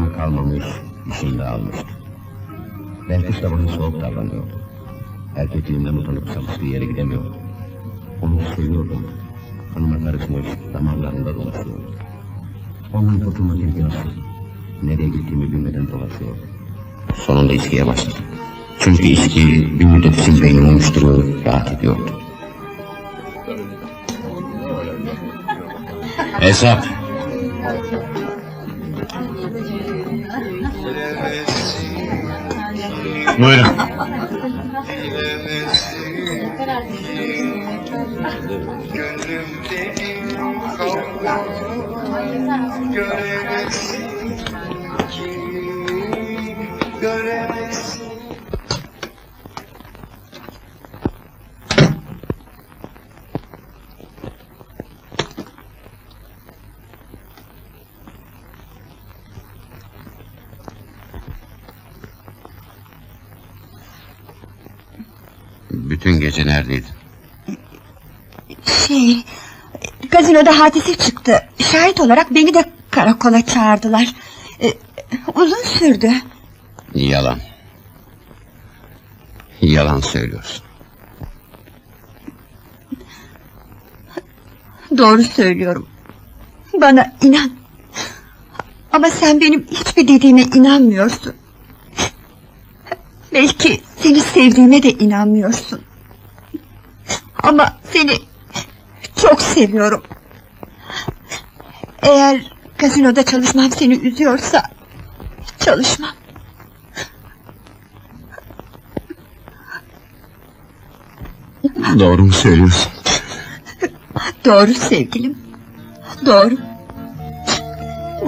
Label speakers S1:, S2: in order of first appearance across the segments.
S1: hayran kalmamış, işinde almıştı. Belki de bana soğuk davranıyordu. Erkekliğinden utanıp çalıştığı yere gidemiyordu. Onu seviyordum. Hanıma karışmış, damarlarında dolaşıyordu. Onun kurtulmak imkansız. Nereye gittiğimi bilmeden dolaşıyordu. Sonunda içkiye başladım. Çünkü içki bir müddet için beynimi oluşturuyor, rahat ediyordu. Hesap. Buyurun. Bütün gece neredeydin?
S2: Şey, gazinoda hadise çıktı. Şahit olarak beni de karakola çağırdılar. Ee, uzun sürdü.
S1: Yalan. Yalan söylüyorsun.
S2: Doğru söylüyorum. Bana inan. Ama sen benim hiçbir dediğime inanmıyorsun. Belki seni sevdiğime de inanmıyorsun. Ama seni çok seviyorum. Eğer gazinoda çalışmam seni üzüyorsa çalışmam.
S1: Doğru mu söylüyorsun?
S2: Doğru sevgilim. Doğru.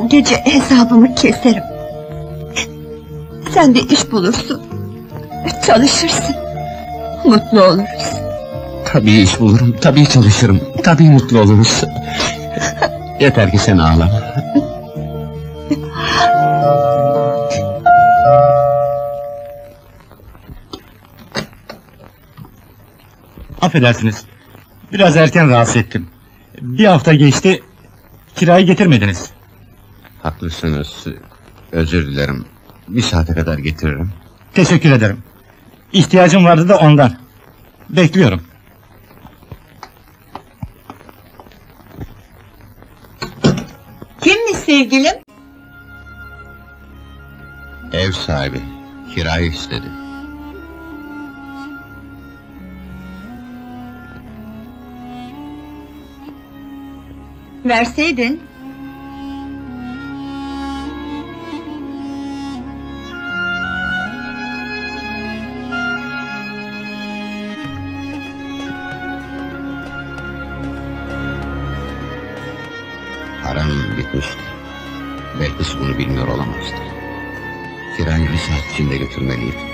S2: Gece hesabımı keserim. Sen de iş bulursun. Çalışırsın. Mutlu oluruz.
S1: Tabii iş bulurum, tabii çalışırım, tabii mutlu oluruz. Yeter ki sen ağlama.
S3: Affedersiniz. Biraz erken rahatsız ettim. Bir hafta geçti. Kirayı getirmediniz.
S1: Haklısınız, özür dilerim. Bir saate kadar getiririm.
S3: Teşekkür ederim. İhtiyacım vardı da ondan. Bekliyorum.
S2: Sevgilim?
S1: Ev sahibi, kirayı istedi.
S2: Verseydin.
S1: Param bitmişti. Belki bunu bilmiyor olamazdı. Bir saat içinde götürmeliydim.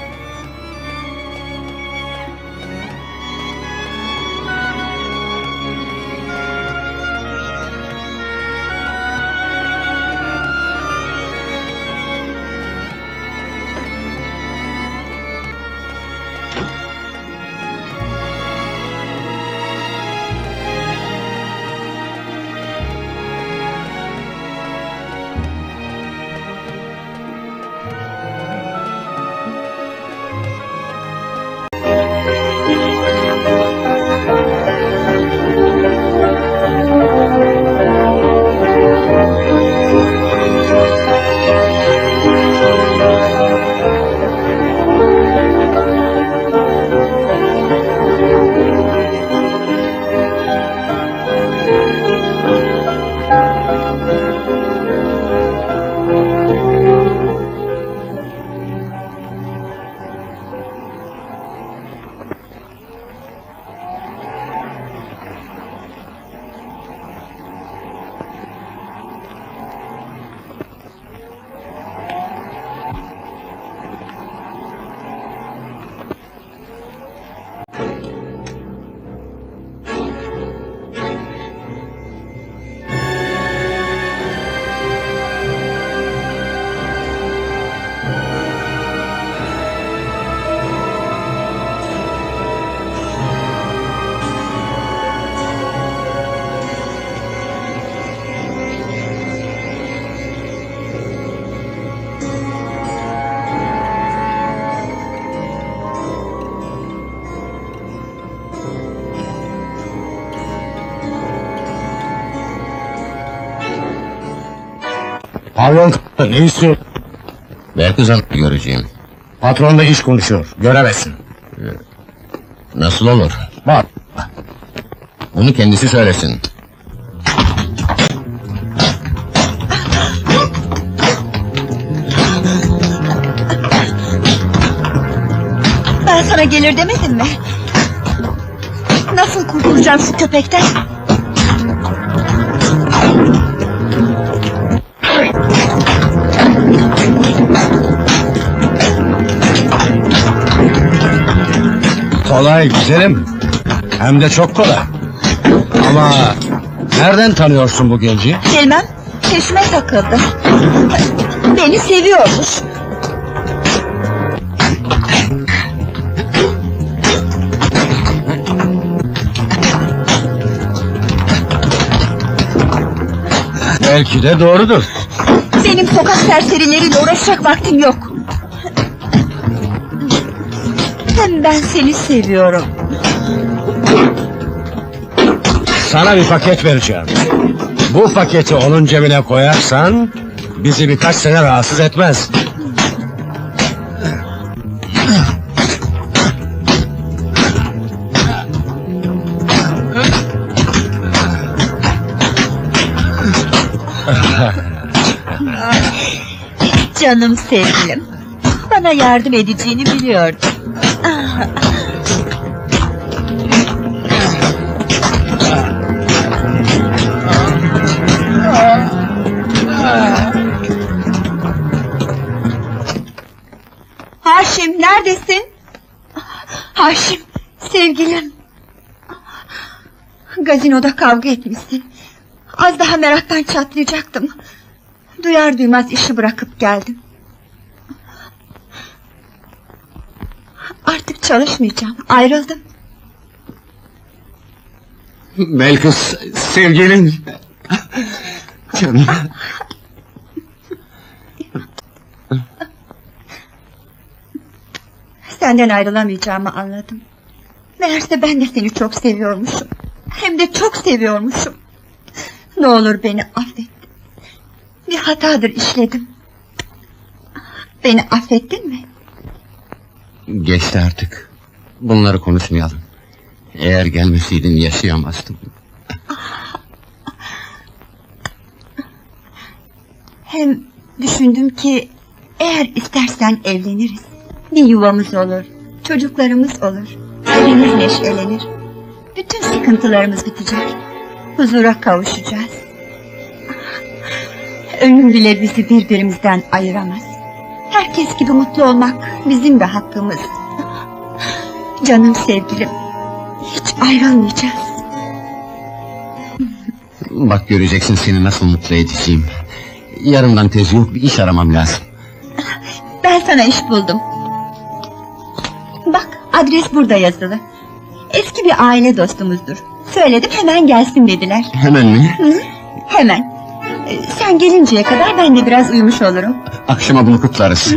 S3: Pavyon ne istiyor?
S1: Belkıs Hanım'ı göreceğim.
S3: Patronla iş konuşuyor. Göremezsin.
S1: Nasıl olur?
S3: Bak.
S1: Bunu kendisi söylesin.
S2: Ben sana gelir demedim mi? Nasıl kurtulacağım şu köpekten?
S3: Kolay güzelim. Hem de çok kolay. Ama nereden tanıyorsun bu genci?
S2: Bilmem, peşime takıldı. Beni seviyormuş.
S3: Belki de doğrudur.
S2: Benim sokak serserileriyle uğraşacak vaktim yok. Ben seni seviyorum.
S3: Sana bir paket vereceğim. Bu paketi onun cebine koyarsan bizi birkaç sene rahatsız etmez.
S2: Canım sevgilim. Bana yardım edeceğini biliyordum. Haşim neredesin? Haşim sevgilim. Gazinoda kavga etmişsin. Az daha meraktan çatlayacaktım. Duyar duymaz işi bırakıp geldim. Artık çalışmayacağım. Ayrıldım.
S3: Belkıs sevgilin. Canım.
S2: Senden ayrılamayacağımı anladım. Meğerse ben de seni çok seviyormuşum. Hem de çok seviyormuşum. Ne olur beni affet. Bir hatadır işledim. Beni affettin mi?
S1: Geçti artık. Bunları konuşmayalım. Eğer gelmeseydin yaşayamazdım.
S2: Hem düşündüm ki eğer istersen evleniriz. Bir yuvamız olur, çocuklarımız olur. Evimiz neşelenir. Bütün sıkıntılarımız bitecek. Huzura kavuşacağız. Ölüm bile bizi birbirimizden ayıramaz. Herkes gibi mutlu olmak bizim de hakkımız. Canım sevgilim, hiç ayrılmayacağız.
S1: Bak göreceksin seni nasıl mutlu edeceğim. Yarından tez yok bir iş aramam lazım.
S2: Ben sana iş buldum. Bak adres burada yazılı. Eski bir aile dostumuzdur. Söyledim hemen gelsin dediler.
S1: Hemen mi?
S2: Hı? Hemen. Ee, Sen gelinceye kadar ben de biraz uyumuş olurum.
S1: Akşama bunu kutlarız.